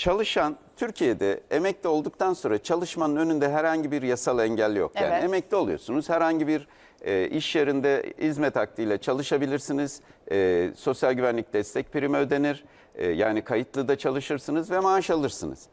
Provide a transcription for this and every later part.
çalışan Türkiye'de emekli olduktan sonra çalışmanın önünde herhangi bir yasal engel yok. Yani Evet. emekli oluyorsunuz. Herhangi bir e, iş yerinde hizmet akdiyle çalışabilirsiniz. E, sosyal güvenlik destek primi ödenir. E, yani kayıtlı da çalışırsınız ve maaş alırsınız.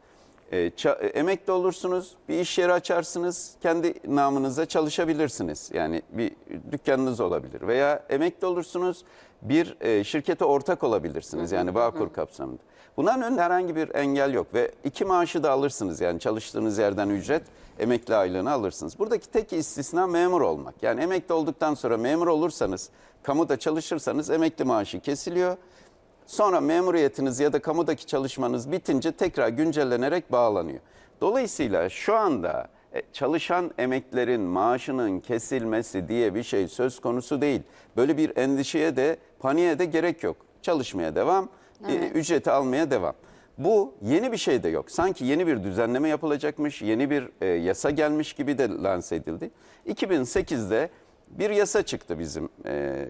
E, ça- e, emekli olursunuz, bir iş yeri açarsınız, kendi namınıza çalışabilirsiniz. Yani bir dükkanınız olabilir veya emekli olursunuz, bir e, şirkete ortak olabilirsiniz yani Bağkur kapsamında. Bunların önünde herhangi bir engel yok ve iki maaşı da alırsınız yani çalıştığınız yerden ücret, emekli aylığını alırsınız. Buradaki tek istisna memur olmak. Yani emekli olduktan sonra memur olursanız, kamuda çalışırsanız emekli maaşı kesiliyor. Sonra memuriyetiniz ya da kamudaki çalışmanız bitince tekrar güncellenerek bağlanıyor. Dolayısıyla şu anda e, çalışan emeklerin maaşının kesilmesi diye bir şey söz konusu değil. Böyle bir endişeye de paniğe de gerek yok. Çalışmaya devam, e, ücreti almaya devam. Bu yeni bir şey de yok. Sanki yeni bir düzenleme yapılacakmış, yeni bir e, yasa gelmiş gibi de lanse edildi. 2008'de bir yasa çıktı bizim e,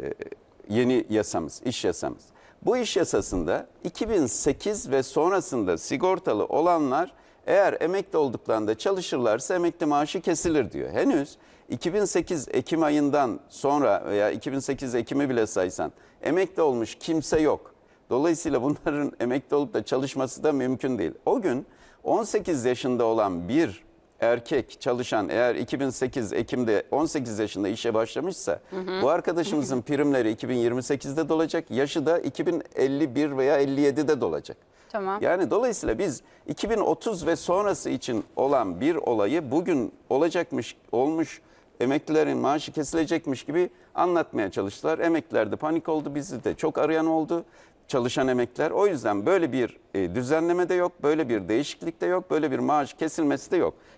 yeni yasamız, iş yasamız. Bu iş yasasında 2008 ve sonrasında sigortalı olanlar eğer emekli olduklarında çalışırlarsa emekli maaşı kesilir diyor. Henüz 2008 Ekim ayından sonra veya 2008 Ekim'i bile saysan emekli olmuş kimse yok. Dolayısıyla bunların emekli olup da çalışması da mümkün değil. O gün 18 yaşında olan bir erkek çalışan eğer 2008 Ekim'de 18 yaşında işe başlamışsa bu arkadaşımızın primleri 2028'de dolacak. Yaşı da 2051 veya 57'de dolacak. Tamam. Yani dolayısıyla biz 2030 ve sonrası için olan bir olayı bugün olacakmış, olmuş emeklilerin maaşı kesilecekmiş gibi anlatmaya çalıştılar. Emekliler de panik oldu, bizi de çok arayan oldu çalışan emekliler. O yüzden böyle bir e, düzenleme de yok, böyle bir değişiklik de yok, böyle bir maaş kesilmesi de yok.